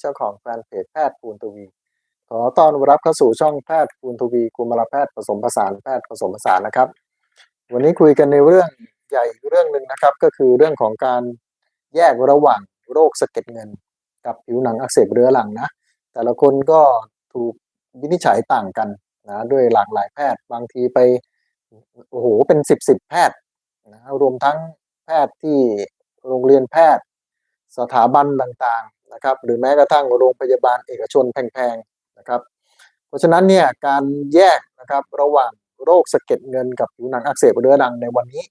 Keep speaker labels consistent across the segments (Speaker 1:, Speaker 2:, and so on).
Speaker 1: เจ้าของแฟนเพจแพทย์ภูนทวี ขอต้อนรับเข้าสู่ช่องแพทย์ภูนทวีกุมารแพทย์ผสมผสานแพทย์ผสมผสานนะครับ วันนี้คุยกันในเรื่องใหญ่เรื่องหนึ่งนะครับ ก็คือเรื่องของการแยกระหว่างโรคสะเก็ดเงิน กับผิวหนังอักเสบเรื้อรังนะ แต่ละคนก็ถูกวินิจฉัยต่างกันนะด้วยหลากหลายแพทย์บางทีไปโอ้โหเป็นสิบสิบแพทย์นะรวมทั้งแพทย์ที่โรงเรียนแพทย์ สถาบันต่าง นะครับหรือแม้กระทั่งโรงพยาบาลเอกชนแพงๆนะครับเพราะฉะนั้นเนี่ยการแยกนะครับระหว่างโรคสะเก็ดเงินกับผิวหนังอักเสบเรื้อรังในวันนี้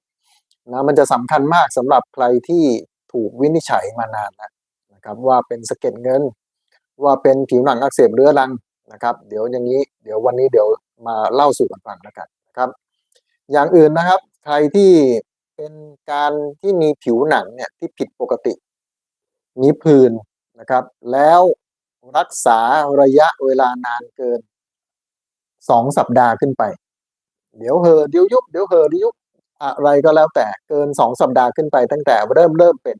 Speaker 1: นะมันจะสำคัญมากสำหรับใครที่ถูกวินิจฉัยมานานแล้วนะครับว่าเป็นสะเก็ดเงิน ว่าเป็นผิวหนังอักเสบเรื้อรังนะครับ เดี๋ยวอย่างนี้เดี๋ยววันนี้เดี๋ยวมาเล่าสู่กันฟังแล้วกันนะครับอย่างอื่นนะครับใครที่เป็นการที่มีผิวหนังเนี่ยที่ผิดปกติ มีผื่น นะครับ แล้วรักษาระยะเวลานานเกินสองสัปดาห์ขึ้นไป เดี๋ยวเหอเดี๋ยวยุบเดี๋ยวเหอเดี๋ยวยุบอะไรก็แล้วแต่เกินสองสัปดาห์ขึ้นไปตั้งแต่เริ่มเริ่มเป็น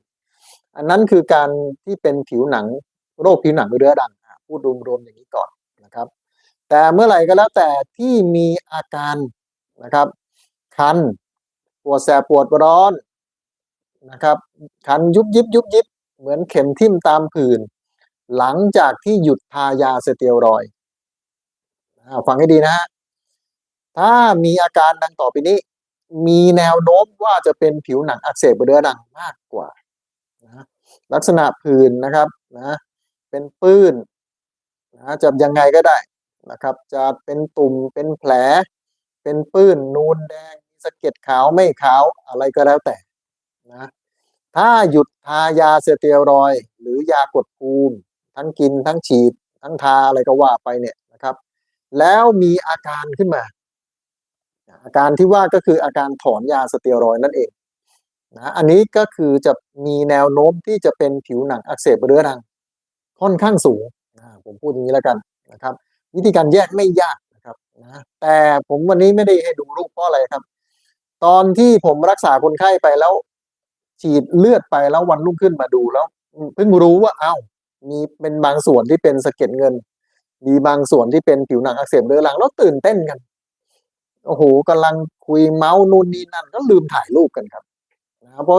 Speaker 1: อันนั้นคือการที่เป็นผิวหนังโรคผิวหนังเรื้อรังพูดรวมๆอย่างนี้ก่อนนะครับ แต่เมื่อไหร่ก็แล้วแต่ที่มีอาการนะครับ คัน ปวดแสบปวดร้อนนะครับ คันยุบยิบยุบยิบ เหมือนเข็มทิ่มตามผื่น หลังจากที่หยุดทายาสเตียรอยฟังให้ดีนะฮะ ถ้ามีอาการดังต่อไปนี้ มีแนวโน้มว่าจะเป็นผิวหนังอักเสบเรื้อรังมากกว่านะลักษณะผื่นนะครับนะเป็นปื้นนะจะยังไงก็ได้นะครับ จะเป็นตุ่มเป็นแผล เป็นปื้นนูนแดงสะเก็ดขาวไม่ขาวอะไรก็แล้วแต่นะ ถ้าหยุดทายาสเตียรอย หรือยากดภูมิ ทั้งกินทั้งฉีด ทั้งทาอะไรก็ว่าไปเนี่ยนะครับ แล้วมีอาการขึ้นมา อาการที่ว่าก็คืออาการถอนยาสเตียรอยนั่นเองนะอันนี้ก็คือจะมีแนวโน้มที่จะเป็นผิวหนังอักเสบเรื้อรัง ค่อนข้างสูงนะผมพูดอย่างนี้แล้วกันนะครับ วิธีการแยกไม่ยากนะครับนะแต่ผมวันนี้ไม่ได้ให้ดูรูปเพราะอะไรครับ ตอนที่ผมรักษาคนไข้ไปแล้ว ฉีดเลือดไปแล้ววันรุ่งขึ้นมาดูแล้วเพิ่งรู้ว่าเอ้ามีเป็นบางส่วนที่เป็นสะเก็ดเงิน มีบางส่วนที่เป็นผิวหนังอักเสบเรื้อรังแล้วตื่นเต้นกัน โอ้โหกำลังคุยเมาส์นู่นนี่นั่นก็ลืมถ่ายรูปกันครับนะเพราะ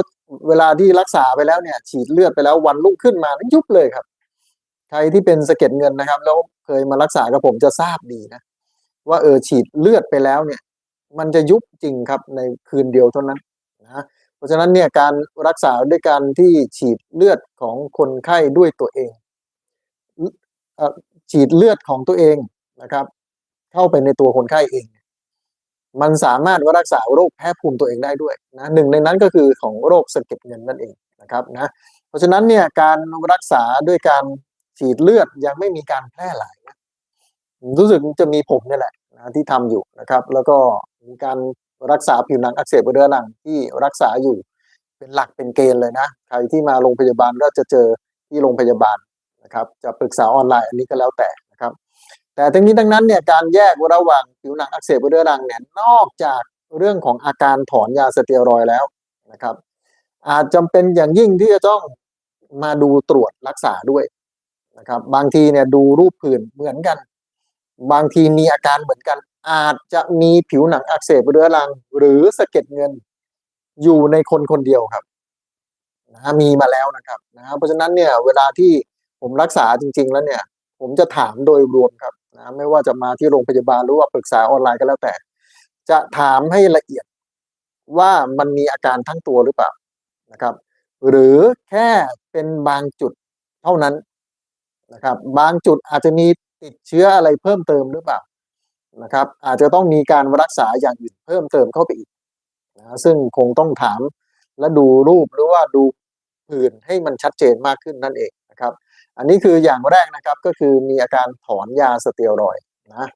Speaker 1: เวลาที่รักษาไปแล้วเนี่ย ฉีดเลือดไปแล้ววันรุ่งขึ้นมายุบเลยครับ ใครที่เป็นสะเก็ดเงินนะครับ แล้วเคยมารักษากับผมจะทราบดีนะว่าเออฉีดเลือดไปแล้วเนี่ย มันจะยุบจริงครับในคืนเดียวเท่านั้น เพราะฉะนั้นเนี่ยการรักษาด้วยการที่ฉีดเลือดของคนไข้ด้วยตัวเองฉีดเลือดของตัวเองนะครับ เข้าไปในตัวคนไข้เอง มันสามารถว่ารักษาโรคแพ้ภูมิตัวเองได้ด้วยนะหนึ่งในนั้นก็คือของโรคสะเก็ดเงินนั่นเองนะครับนะเพราะฉะนั้นเนี่ยการรักษาด้วยการฉีดเลือดยังไม่มีการแพร่หลายนะรู้สึกจะมีผมนี่แหละนะที่ทำอยู่นะครับ แล้วก็มีการ รักษาผิวหนังอักเสบเรื้อรังที่รักษาอยู่เป็นหลักเป็นเกณฑ์เลยนะ ใครที่มาโรงพยาบาลก็จะเจอที่โรงพยาบาลนะครับ จะปรึกษาออนไลน์อันนี้ก็แล้วแต่นะครับ แต่ทั้งนี้ทั้งนั้นเนี่ยการแยกระหว่างผิวหนังอักเสบเรื้อรังเนี่ยนอกจากเรื่องของอาการถอนยาสเตียรอยแล้วนะครับ อาจจำเป็นอย่างยิ่งที่จะต้องมาดูตรวจรักษาด้วยนะครับ บางทีเนี่ยดูรูปผื่นเหมือนกัน บางทีมีอาการเหมือนกัน อาจจะมีผิวหนังอักเสบเรื้อรัง หรือสะเก็ดเงินอยู่ในคนคนเดียวครับนะมีมาแล้วนะครับนะเพราะฉะนั้นเนี่ยเวลาที่ผมรักษาจริง ๆ แล้วเนี่ย ผมจะถามโดยรวมครับนะไม่ว่าจะมาที่โรงพยาบาลหรือว่าปรึกษาออนไลน์ก็แล้วแต่ จะถามให้ละเอียดว่ามันมีอาการทั้งตัวหรือเปล่านะครับ หรือแค่เป็นบางจุดเท่านั้นนะครับ บางจุดอาจจะมีติดเชื้ออะไรเพิ่มเติมหรือเปล่า นะครับ อาจจะต้องมีการรักษาอย่างอื่นเพิ่มเติมเข้าไปอีกนะซึ่งคงต้องถามและดูรูปหรือว่าดูผื่นให้มันชัดเจนมากขึ้นนั่นเองนะครับ อันนี้คืออย่างแรกนะครับก็คือมีอาการถอนยาสเตียรอยนะ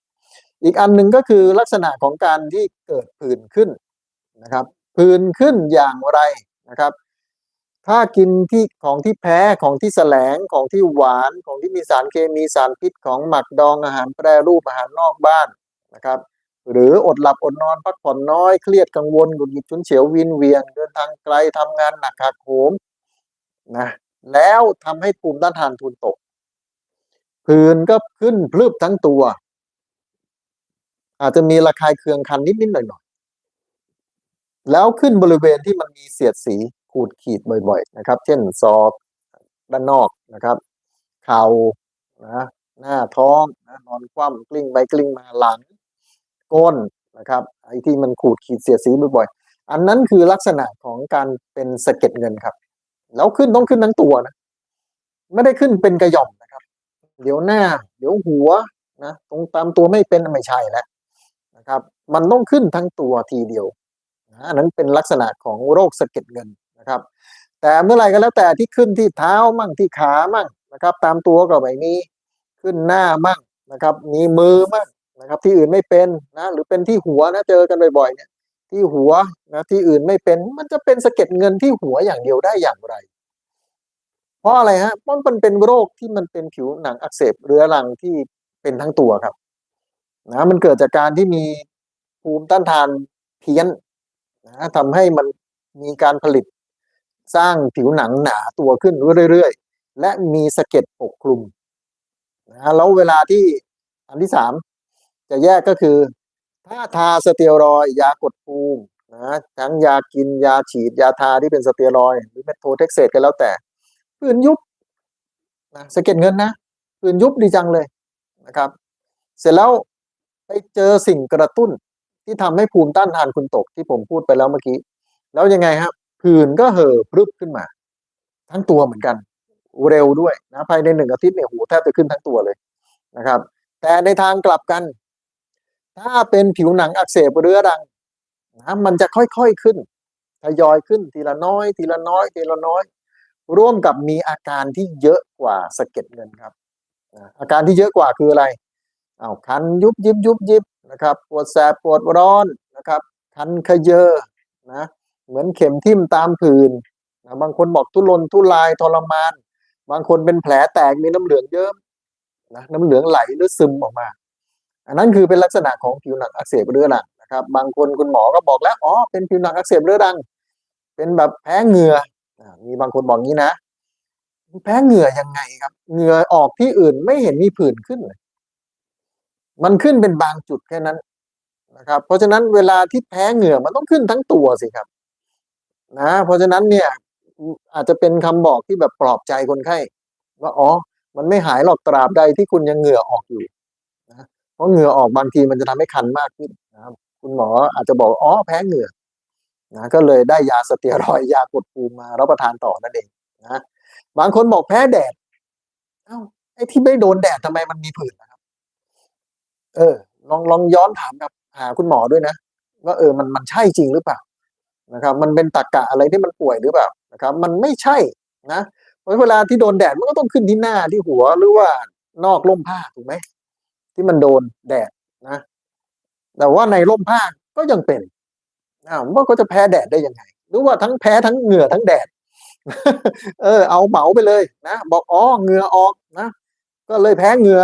Speaker 1: อีกอันหนึ่งก็คือลักษณะของการที่เกิดผื่นขึ้นนะครับผื่นขึ้นอย่างไรนะครับ ถ้ากินที่ของที่แพ้ของที่แสลงของที่หวานของที่มีสารเคมีสารพิษของหมักดองอาหารแปรรูปอาหารนอกบ้าน นะครับ หรืออดหลับอดนอนพักผ่อนน้อยเครียดกังวลหงุดหงิดฉุนเฉียววินเวียนเดินทางไกลทำงานหนักหักโหมนะแล้วทำให้ภูมิต้านทานทุนตกผื่นก็ขึ้นพลึบทั้งตัว อาจจะมีระคายเคืองคันนิด ๆ หน่อย ๆ แล้วขึ้นบริเวณที่มันมีเสียดสีขูดขีดบ่อย ๆ นะครับ เช่นศอกด้านนอกนะครับ เข่านะหน้าท้องนะนอนคว่ำกลิ้งไปกลิ้งมาหลัง ก้นนะครับไอ้ที่มันขูดขีดเสียสีบ่อยๆ อันนั้นคือลักษณะของการเป็นสะเก็ดเงินครับ แล้วขึ้นต้องขึ้นทั้งตัวนะไม่ได้ขึ้นเป็นกระหย่อมนะครับ เดี๋ยวหน้า เดี๋ยวหัวนะตรงตามตัวไม่เป็นไม่ใช่แล้วนะครับ มันต้องขึ้นทั้งตัวทีเดียวนะอันนั้นเป็นลักษณะของโรคสะเก็ดเงินนะครับ แต่เมื่อไหร่ก็แล้วแต่ที่ขึ้นที่เท้ามั่งที่ขามั่งนะครับ ตามตัวก็แบบนี้ขึ้นหน้ามั่งนะครับ มีมือมั่ง นะครับ ที่อื่นไม่เป็นนะหรือเป็นที่หัวนะเจอกันบ่อยๆเนี่ย ที่หัวนะที่อื่นไม่เป็นมันจะเป็นสะเก็ดเงินที่หัวอย่างเดียวได้อย่างไร เพราะอะไรฮะมันเป็นโรคที่มันเป็นผิวหนังอักเสบเรื้อรังที่เป็นทั้งตัวครับนะมันเกิดจากการที่มีภูมิต้านทานเพี้ยนนะทำให้มันมีการผลิตสร้างผิวหนังหนาตัวขึ้นเรื่อยๆ และมีสะเก็ดปกคลุมนะแล้วเวลาที่อันที่สาม จะแยกก็คือ ถ้าทาสเตียรอยยากดภูมินะทั้งยากินยาฉีดยาทาที่เป็นสเตียรอยหรือเมทโทเท็กเซตก็แล้วแต่ผื่นยุบนะสะเก็ดเงินนะผื่นยุบดีจังเลยนะครับ เสร็จแล้วไปเจอสิ่งกระตุ้นที่ทำให้ภูมิต้านทานคุณตกที่ผมพูดไปแล้วเมื่อกี้ แล้วยังไงครับผื่นก็เห่อพรึบขึ้นมา ทั้งตัวเหมือนกัน เร็วด้วยนะภายในหนึ่งอาทิตย์เนี่ยหูแทบจะขึ้นทั้งตัวเลยนะครับ แต่ในทางกลับกัน ถ้าเป็นผิวหนังอักเสบเรื้อรังนะมันจะค่อยๆขึ้นทยอยขึ้นทีละน้อย ทีละน้อย ทีละน้อย ร่วมกับมีอาการที่เยอะกว่าสะเก็ดเงินครับ อาการที่เยอะกว่าคืออะไรอ้าวคันยุบยิบยุบยิบนะครับปวดแสบปวดร้อนนะครับ คันขยเยอนะเหมือนเข็มทิ่มตามผื่นนะบางคนบอกทุรนทุรายทรมาน บางคนเป็นแผลแตกมีน้ำเหลืองเยิ้มนะน้ำเหลืองไหลหรือซึมออกมา อันนั้นคือเป็นลักษณะของผิวหนังอักเสบเรื้อรังนะครับ บางคนคุณหมอก็บอกแล้วอ๋อเป็นผิวหนังอักเสบเรื้อรังเป็นแบบแพ้เหงื่อมีบางคนบอกงี้นะแพ้เหงื่อยังไงครับ เหงื่อออกที่อื่นไม่เห็นมีผื่นขึ้นเลยมันขึ้นเป็นบางจุดแค่นั้นนะครับ เพราะฉะนั้นเวลาที่แพ้เหงื่อมันต้องขึ้นทั้งตัวสิครับ นะ เพราะฉะนั้นเนี่ยอาจจะเป็นคำบอกที่แบบปลอบใจคนไข้ว่าอ๋อ มันไม่หายหรอกตราบใดที่คุณยังเหงื่อออกอยู่นะ เพราะเหงื่อออกบางทีมันจะทำให้คันมากขึ้นนะครับ คุณหมออาจจะบอกอ๋อแพ้เหงื่อนะก็เลยได้ยาสเตียรอยยากดภูมิมารับประทานต่อนั่นเองนะบางคนบอกแพ้แดดเอ้าไอ้ที่ไม่โดนแดดทำไมมันมีผื่นนะครับ เออ ลองลองย้อนถามกับหาคุณหมอด้วยนะว่าเออมันมันใช่จริงหรือเปล่านะครับ มันเป็นตรกกะอะไรที่มันป่วยหรือเปล่านะครับ มันไม่ใช่นะเพราะเวลาที่โดนแดดมันก็ต้องขึ้นที่หน้าที่หัวหรือว่านอกร่มผ้าถูกไหม ที่มันโดนแดดนะ แต่ว่าในร่มผ้าก็ยังเป็นอ้าวว่าก็จะแพ้แดดได้ยังไงหรือว่าทั้งแพ้ทั้งเหงื่อทั้งแดด เออ เอาเหมาไปเลยนะบอกอ๋อเหงื่อออกนะก็เลยแพ้เหงื่อ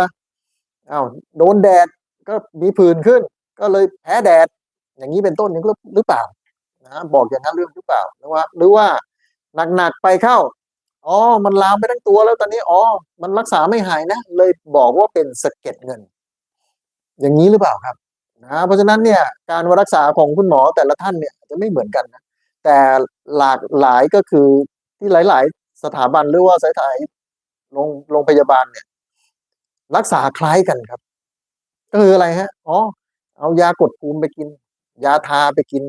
Speaker 1: อ้าวโดนแดดก็มีผื่นขึ้น ก็เลยแพ้แดด อย่างนี้เป็นต้นนี่หรือเปล่านะบอกอย่างนั้นเรื่องหรือเปล่าหรือว่า หรือว่าหนักๆไปเข้าอ๋อ มันลามไปทั้งตัวแล้วตอนนี้ อ๋อ มันรักษาไม่หายนะ เลยบอกว่าเป็นสะเก็ดเงิน อย่างนี้หรือเปล่าครับนะเพราะฉะนั้นเนี่ยการรักษาของคุณหมอแต่ละท่านเนี่ยจะไม่เหมือนกันนะแต่หลากหลายก็คือที่หลาย ๆ สถาบันหรือว่าสายถ่ายโรงโรงพยาบาลเนี่ย รักษาคล้ายกันครับก็คืออะไรฮะอ๋อเอายากดภูมิไปกิน ยาทาไปกิน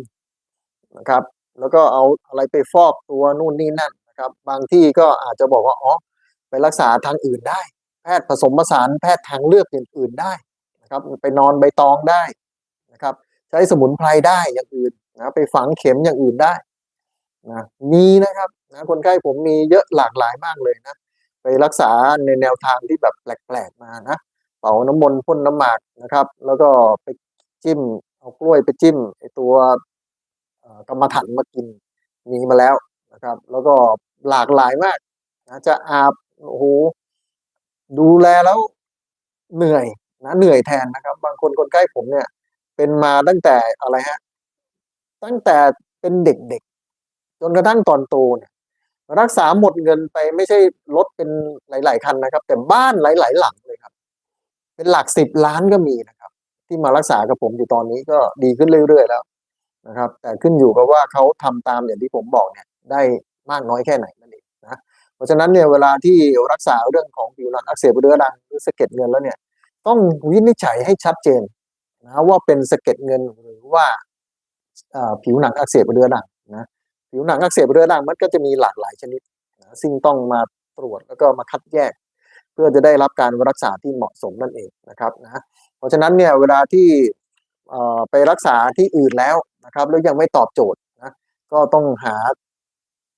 Speaker 1: นะครับ แล้วก็เอาอะไรไปฟอกตัวนู่นนี่นั่นนะครับ บางที่ก็อาจจะบอกว่าอ๋อไปรักษาทางอื่นได้ แพทย์ผสมผสานแพทย์ทางเลือกอื่นๆได้ นะครับไปนอนใบตองได้นะครับใช้สมุนไพรได้อย่างอื่นนะไปฝังเข็มอย่างอื่นได้นะมีนะครับนะคนไข้ผมมีเยอะหลากหลายมากเลยนะไปรักษาในแนวทางที่แบบแปลกๆมานะเป่าน้ำมนต์พ่นน้ำหมากนะครับ แล้วก็ไปจิ้มเอากล้วยไปจิ้มไอตัวกรรมฐานมากินมีมาแล้วนะครับ แล้วก็หลากหลายมากนะจะอาบโอ้โหดูแลแล้วเหนื่อย นะเหนื่อยแทนนะครับ บางคนคนใกล้ผมเนี่ย เป็นมาตั้งแต่อะไรฮะ ตั้งแต่เป็นเด็กๆ จนกระทั่งตอนโตเนี่ยรักษาหมดเงินไปไม่ใช่รถเป็นหลาย ๆ คันนะครับ แต่บ้านหลาย ๆ หลังเลยครับ เป็นหลักสิบล้านก็มีนะครับ ที่มารักษากับผมอยู่ตอนนี้ก็ดีขึ้นเรื่อยๆแล้วนะครับ แต่ขึ้นอยู่กับว่าเขาทำตามอย่างที่ผมบอกเนี่ย ได้มากน้อยแค่ไหนนั่นเองนะเพราะฉะนั้นเนี่ยเวลาที่รักษาเรื่องของผิวหนังอักเสบเรื้อรังหรือสะเก็ดเงินแล้วเนี่ย ต้องวินิจฉัยให้ชัดเจนนะว่าเป็นสะเก็ดเงินหรือว่าผิวหนังอักเสบเรื้อรังนะผิวหนังอักเสบเรื้อรังมันก็จะมีหลากหลายชนิดนะซึ่งต้องมาตรวจแล้วก็มาคัดแยก เพื่อจะได้รับการรักษาที่เหมาะสมนั่นเองนะครับนะเพราะฉะนั้นเนี่ยเวลาที่ไปรักษาที่อื่นแล้วนะครับแล้วยังไม่ตอบโจทย์นะก็ต้องหา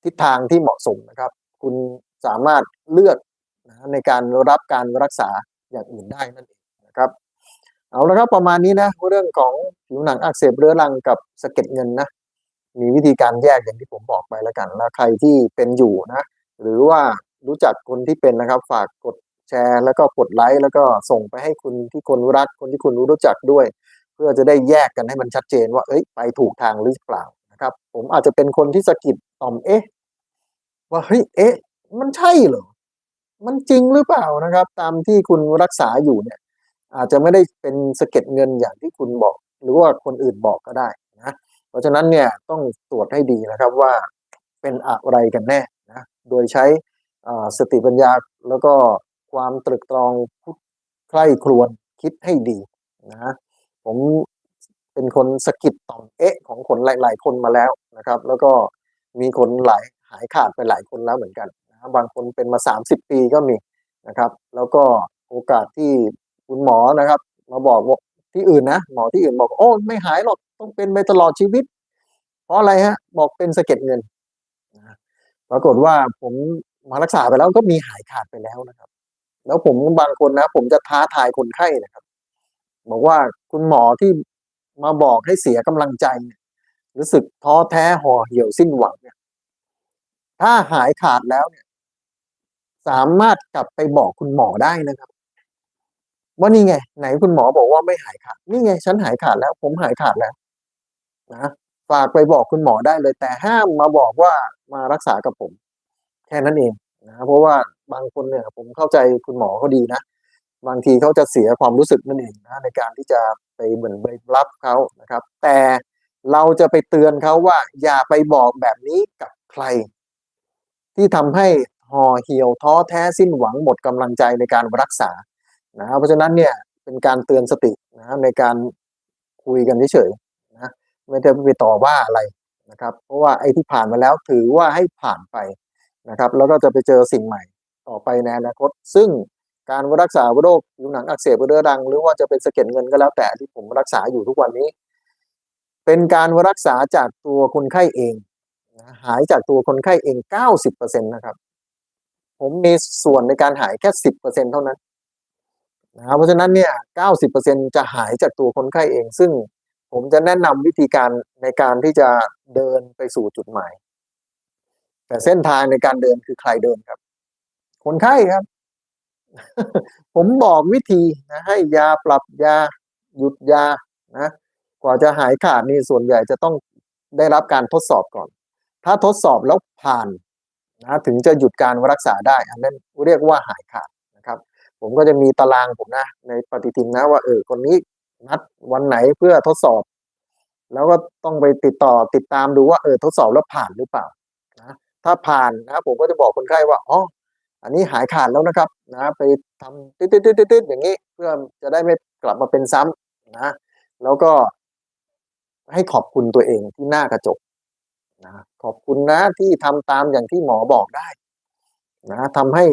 Speaker 1: ทิศทางที่เหมาะสมนะครับ คุณสามารถเลือกนะในการรับการรักษา อย่างอื่นได้นั่นเองนะครับ เอาละครับประมาณนี้นะเรื่องของผิวหนังอักเสบเรื้อรังกับสะเก็ดเงินนะมีวิธีการแยกอย่างที่ผมบอกไปแล้วกัน แล้วใครที่เป็นอยู่นะ หรือว่ารู้จักคนที่เป็นนะครับ ฝากกดแชร์แล้วก็กดไลค์แล้วก็ส่งไปให้คุณที่คนรักคนที่คุณรู้จักด้วย เพื่อจะได้แยกกันให้มันชัดเจนว่าเอ้ยไปถูกทางหรือเปล่านะครับ ผมอาจจะเป็นคนที่สะกิดต่อมเอ๊ะว่าเฮ้ยเอ๊ะ มันใช่เหรอ มันจริงหรือเปล่านะครับ ตามที่คุณรักษาอยู่เนี่ย อาจจะไม่ได้เป็นสะเก็ดเงินอย่างที่คุณบอก หรือว่าคนอื่นบอกก็ได้นะเพราะฉะนั้นเนี่ยต้องตรวจให้ดีนะครับว่าเป็นอะไรกันแน่นะโดยใช้สติปัญญาแล้วก็ความตรึกตรองใคร่ครวญคิดให้ดีนะผมเป็นคนสะกิดต่อมเอ๊ะของคนหลาย ๆ คนมาแล้วนะครับ แล้วก็มีคนหลายหายขาดไปหลายคนแล้วเหมือนกัน บางคนเป็นมาสามสิบปีก็มีนะครับ แล้วก็โอกาสที่คุณหมอนะครับ มาบอกที่อื่นนะหมอที่อื่นบอกโอ้ไม่หายหรอกต้องเป็นไปตลอดชีวิต เพราะอะไรฮะบอกเป็นสะเก็ดเงินนะปรากฏว่าผมมารักษาไปแล้วก็มีหายขาดไปแล้วนะครับ แล้วผมบางคนนะ ผมจะท้าทายคนไข้นะครับ บอกว่าคุณหมอที่มาบอกให้เสียกำลังใจเนี่ยรู้สึกท้อแท้ห่อเหี่ยวสิ้นหวังเนี่ยถ้าหายขาดแล้วเนี่ย สามารถกลับไปบอกคุณหมอได้นะครับ ว่านี่ไง ไหนคุณหมอบอกว่าไม่หายขาด นี่ไง ฉันหายขาดแล้ว ผมหายขาดแล้วนะฝากไปบอกคุณหมอได้เลย แต่ห้ามมาบอกว่ามารักษากับผม แค่นั้นเองนะเพราะว่าบางคนเนี่ยผมเข้าใจคุณหมอเขาดีนะบางทีเขาจะเสียความรู้สึกนั่นเองนะในการที่จะไปเหมือนไปรับเขานะครับ แต่เราจะไปเตือนเขาว่า อย่าไปบอกแบบนี้กับใคร ที่ทำให้ ห่อเหี่ยวท้อแท้สิ้นหวังหมดกำลังใจในการรักษานะเพราะฉะนั้นเนี่ยเป็นการเตือนสตินะในการคุยกันเฉยๆนะไม่ได้ไปต่อว่าอะไรนะครับ เพราะว่าไอ้ที่ผ่านมาแล้วถือว่าให้ผ่านไปนะครับ แล้วก็จะไปเจอสิ่งใหม่ต่อไปในอนาคต ซึ่งการรักษาโรคผิวหนังอักเสบเรื้อรัง หรือว่าจะเป็นสะเก็ดเงินก็แล้วแต่ที่ผมรักษาอยู่ทุกวันนี้ เป็นการรักษาจากตัวคนไข้เองหายจากตัวคนไข้เองเก้าสิบเปอร์เซ็นตนะครับ ผมมีส่วนในการหายแค่สิบเปอร์เซ็นเท่านั้นนะครับเพราะฉะนั้นเนี่ยเก้าสิบเปอร์เซ็นจะหายจากตัวคนไข้เอง ซึ่งผมจะแนะนำวิธีการในการที่จะเดินไปสู่จุดหมาย แต่เส้นทางในการเดินคือใครเดินครับ คนไข้ครับ ผมบอกวิธีนะให้ยาปรับยาหยุดยานะกว่าจะหายขาดนี่ส่วนใหญ่จะต้องได้รับการทดสอบก่อน ถ้าทดสอบแล้วผ่าน นะถึงจะหยุดการรักษาได้ อันนั้นเรียกว่าหายขาดนะครับ ผมก็จะมีตารางผมนะ ในปฏิทินนะว่าเออคนนี้นัดวันไหนเพื่อทดสอบ แล้วก็ต้องไปติดต่อติดตามดูว่าเออทดสอบแล้วผ่านหรือเปล่านะถ้าผ่านนะผมก็จะบอกคนไข้ว่าอ๋ออันนี้หายขาดแล้วนะครับนะไปทำติดๆๆๆอย่างนี้ เพื่อจะได้ไม่กลับมาเป็นซ้ำนะ แล้วก็ให้ขอบคุณตัวเองที่หน้ากระจก นะขอบคุณนะที่ทำตามอย่างที่หมอบอกได้นะทำให้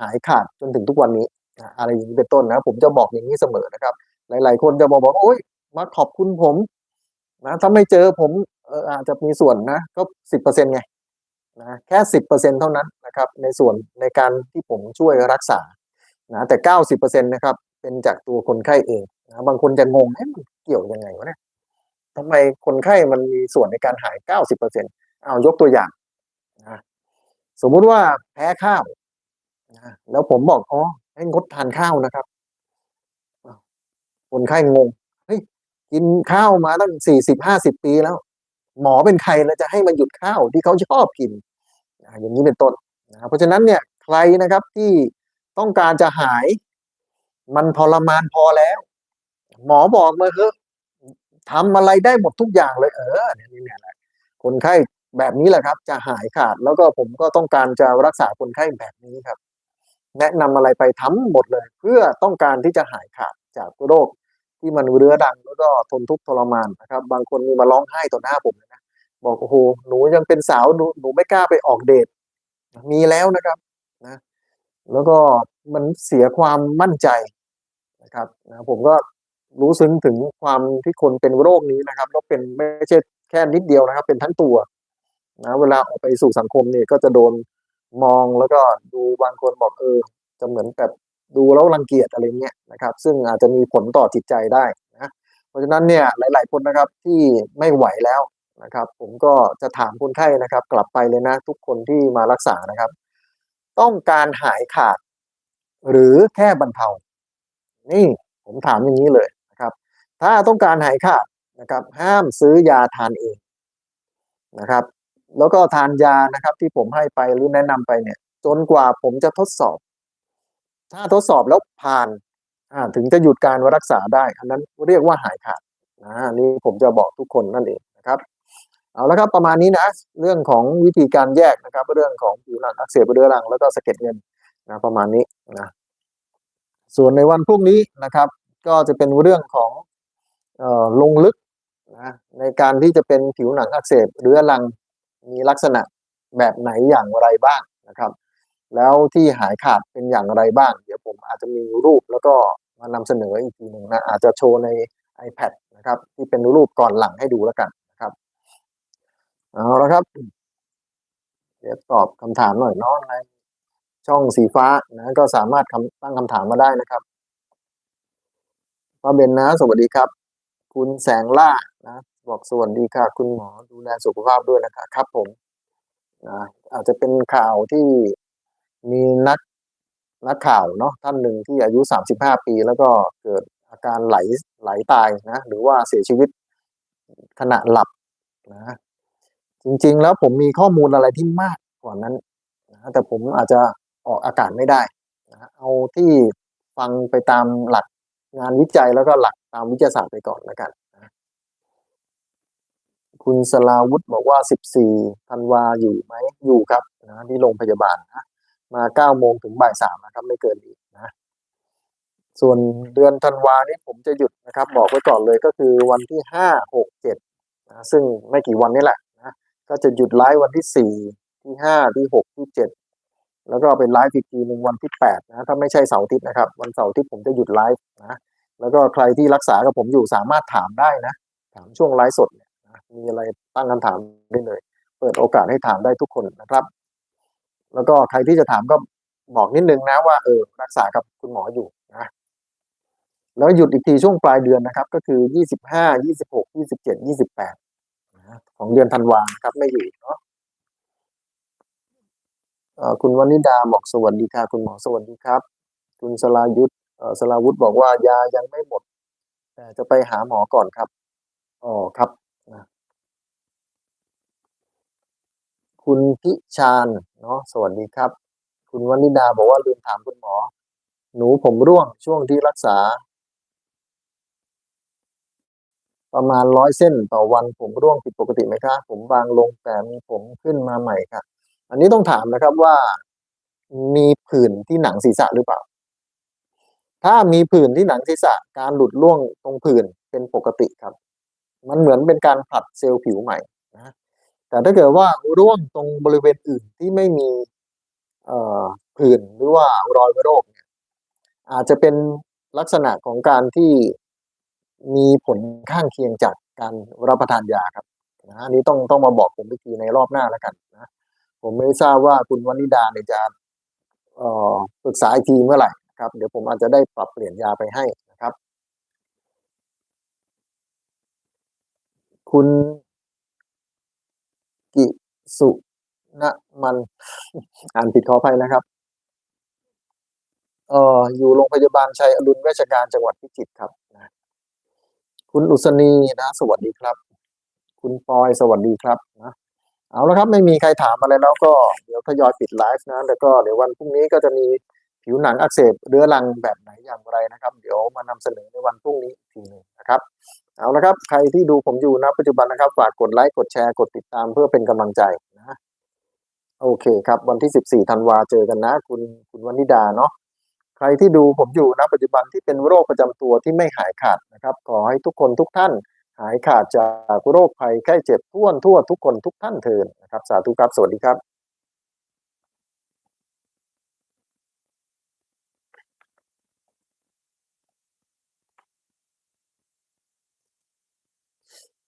Speaker 1: หายขาดจนถึงทุกวันนี้นะอะไรอย่างนี้เป็นต้นนะ ผมจะบอกอย่างนี้เสมอนะครับ หลาย ๆ คนจะมาบอกโอ้ยมาขอบคุณผมนะถ้าไม่เจอผมเอออาจจะมีส่วนนะก็สิบเปอร์เซ็นไงนะแค่สิบเปอร์เซ็นเท่านั้นนะครับ ในส่วนในการที่ผมช่วยรักษานะแต่เก้าสิบเปอร์เซ็นตนะครับ เป็นจากตัวคนไข้เองนะบางคนจะงงเอ๊ะมันเกี่ยวยังไงวะเนี่ยทำไมคนไข้มันมีส่วนในการหายเก้าสิบเปอร์เซ็น เอายกตัวอย่างนะสมมุติว่าแพ้ข้าวนะแล้วผมบอกอ๋อให้งดทานข้าวนะครับคนไข้งงเฮ้ยกินข้าวมาตั้งสี่สิบห้าสิบปีแล้ว หมอเป็นใครแล้วจะให้มันหยุดข้าวที่เขาชอบกินอ่าอย่างนี้เป็นต้นนะเพราะฉะนั้นเนี่ยใครนะครับที่ต้องการจะหายมันทรมานพอแล้ว หมอบอกมาเถอะทำอะไรได้หมดทุกอย่างเลย เออนี่ยนี่เนี่ยแหละคนไข้ แบบนี้แหละครับ จะหายขาดแล้วก็ผมก็ต้องการจะรักษาคนไข้แบบนี้ครับ แนะนำอะไรไปทั้งหมดเลย เพื่อต้องการที่จะหายขาดจากโรคที่มันเรื้อรังแล้วก็ทนทุกข์ทรมานนะครับ บางคนมีมาร้องไห้ต่อหน้าผมเลยนะบอกโอ้โหหนูยังเป็นสาวหนูหนูไม่กล้าไปออกเดทมีแล้วนะครับนะ แล้วก็มันเสียความมั่นใจนะครับนะผมก็รู้ซึ้งถึงความที่คนเป็นโรคนี้นะครับแล้วเป็นไม่ใช่แค่นิดเดียวนะครับ เป็นทั้งตัว นะเวลาออกไปสู่สังคมเนี่ยก็จะโดนมองแล้วก็ดูบางคนบอกเออจะเหมือนแบบดูแล้วรังเกียจอะไรเงี้ยนะครับ ซึ่งอาจจะมีผลต่อจิตใจได้นะเพราะฉะนั้นเนี่ยหลาย ๆ คนนะครับที่ไม่ไหวแล้วนะครับ ผมก็จะถามคนไข้นะครับ กลับไปเลยนะ ทุกคนที่มารักษานะครับ ต้องการหายขาด หรือแค่บรรเทา นี่ผมถามอย่างนี้เลยนะครับ ถ้าต้องการหายขาดนะครับ ห้ามซื้อยาทานเองนะครับ แล้วก็ทานยานะครับ ที่ผมให้ไปหรือแนะนำไปเนี่ย จนกว่าผมจะทดสอบ ถ้าทดสอบแล้วผ่านอ่าถึงจะหยุดการรักษาได้ อันนั้นเรียกว่าหายขาดนะนี่ผมจะบอกทุกคนนั่นเองนะครับเอาละครับประมาณนี้นะ เรื่องของวิธีการแยกนะครับ เรื่องของผิวหนังอักเสบเรื้อรังแล้วก็สะเก็ดเงินนะประมาณนี้นะส่วนในวันพรุ่งนี้นะครับ ก็จะเป็นเรื่องของเอ่อลงลึกนะในการที่จะเป็นผิวหนังอักเสบเรื้อรัง มีลักษณะแบบไหนอย่างไรบ้างนะครับ แล้วที่หายขาดเป็นอย่างไรบ้าง เดี๋ยวผมอาจจะมีรูปแล้วก็มานำเสนออีกทีหนึ่งนะอาจจะโชว์ใน iPad นะครับที่เป็นรูปก่อนหลังให้ดูแล้วกันนะครับเอาละครับ เดี๋ยวตอบคำถามหน่อยเนาะในช่องสีฟ้านะก็สามารถตั้งคำถามมาได้นะครับป้าเบนนะ สวัสดีครับ คุณแสงล่านะ บอกสวัสดีค่ะ คุณหมอดูแลสุขภาพด้วยนะครับครับผมนะอาจจะเป็นข่าวที่มีนักนักข่าวเนาะท่านหนึ่งที่อายุ 35 ปี แล้วก็เกิดอาการไหลไหลตายนะหรือว่าเสียชีวิตขณะหลับนะจริงๆแล้วผมมีข้อมูลอะไรที่มากกว่านั้นนะแต่ผมอาจจะออกอากาศไม่ได้นะเอาที่ฟังไปตามหลักงานวิจัยแล้วก็หลักตามวิทยาศาสตร์ไปก่อนแล้วกัน คุณสลาวุธบอกว่า 14ธันวาอยู่ไหมอยู่ครับนะที่โรงพยาบาลนะมา9โมงถึงบ่าย3นะครับ ไม่เกินนี้นะ ส่วนเดือนธันวานี้ผมจะหยุดนะครับ บอกไว้ก่อนเลยก็คือวันที่5 6 7นะซึ่งไม่กี่วันนี้แหละนะก็จะหยุดไลฟ์วันที่สี่ที่ห้าที่หกที่เจ็ดแล้วก็เป็นไลฟ์อีกทีหนึ่งวันที่แปดนะถ้าไม่ใช่เสาร์อาทิตย์นะครับ วันเสาร์อาทิตย์ผมจะหยุดไลฟ์นะแล้วก็ใครที่รักษากับผมอยู่สามารถถามได้นะ ถามช่วงไลฟ์สดเมีอะไรตั้งคำถามได้เลย เปิดโอกาสให้ถามได้ทุกคนนะครับ แล้วก็ใครที่จะถามก็บอกนิดนึงนะว่าเออรักษากับคุณหมออยู่นะแล้วหยุดอีกทีช่วงปลายเดือนนะครับ ก็คือยี่สิบห้ายี่สิบหกยี่สิบเจ็ดยี่สิบแปดของเดือนธันวานครับไม่อยู่เนาะคุณวนิดาบอกสวัสดีค่ะคุณหมอสวัสดีครับ คุณสลายุทธสลาวุธบอกว่ายายังไม่หมด แต่จะไปหาหมอก่อนครับอ๋อครับนะ คุณพิชานเนาะสวัสดีครับ คุณวนิดาบอกว่าลืมถามคุณหมอ หนูผมร่วงช่วงที่รักษา ประมาณร้อยเส้นต่อวันผมร่วงผิดปกติไหมคะ ผมบางลงแต่มีผมขึ้นมาใหม่ค่ะ อันนี้ต้องถามนะครับว่า มีผื่นที่หนังศีรษะหรือเปล่า ถ้ามีผื่นที่หนังศีรษะการหลุดร่วงตรงผื่นเป็นปกติครับ มันเหมือนเป็นการผลัดเซลล์ผิวใหม่นะ แต่ถ้าเกิดว่าร่วงตรงบริเวณอื่นที่ไม่มีผื่นหรือว่ารอยโรคเนี่ยอาจจะเป็นลักษณะของการที่มีผลข้างเคียงจากการรับประทานยาครับนะอันนี้ต้องต้องมาบอกผมวิธีในรอบหน้าแล้วกันนะผมไม่ทราบว่าคุณวนิดาเนี่ยจะปรึกษาอีกทีเมื่อไหร่ครับ เดี๋ยวผมอาจจะได้ปรับเปลี่ยนยาไปให้นะครับ คุณ สุณมัน อ่านผิดขออภัยนะครับเอ่ออยู่โรงพยาบาลชัยอรุณเวชการจังหวัดพิจิตรครับนะคุณอุศนีนะ สวัสดีครับ คุณปอยสวัสดีครับนะเอาละครับไม่มีใครถามอะไรแล้วก็เดี๋ยวทยอยปิดไลฟ์นะแล้วก็เดี๋ยววันพรุ่งนี้ก็จะมีผิวหนังอักเสบเรื้อรังแบบไหนอย่างไรนะครับ เดี๋ยวมานำเสนอในวันพรุ่งนี้อีกทีหนึ่งนะครับ เอาละครับ ใครที่ดูผมอยู่ณปัจจุบันนะครับ ฝากกดไลค์ กดแชร์ กดติดตามเพื่อเป็นกำลังใจนะ โอเคครับ วันที่ 14ธันวาเจอกันนะ คุณคุณวนิดาเนาะ ใครที่ดูผมอยู่ณปัจจุบันที่เป็นโรคประจำตัวที่ไม่หายขาดนะครับ ขอให้ทุกคนทุกท่าน หายขาดจากโรคภัยไข้เจ็บทั่วทั่วทุกคนทุกท่านเทินนะครับ สาธุครับ สวัสดีครับ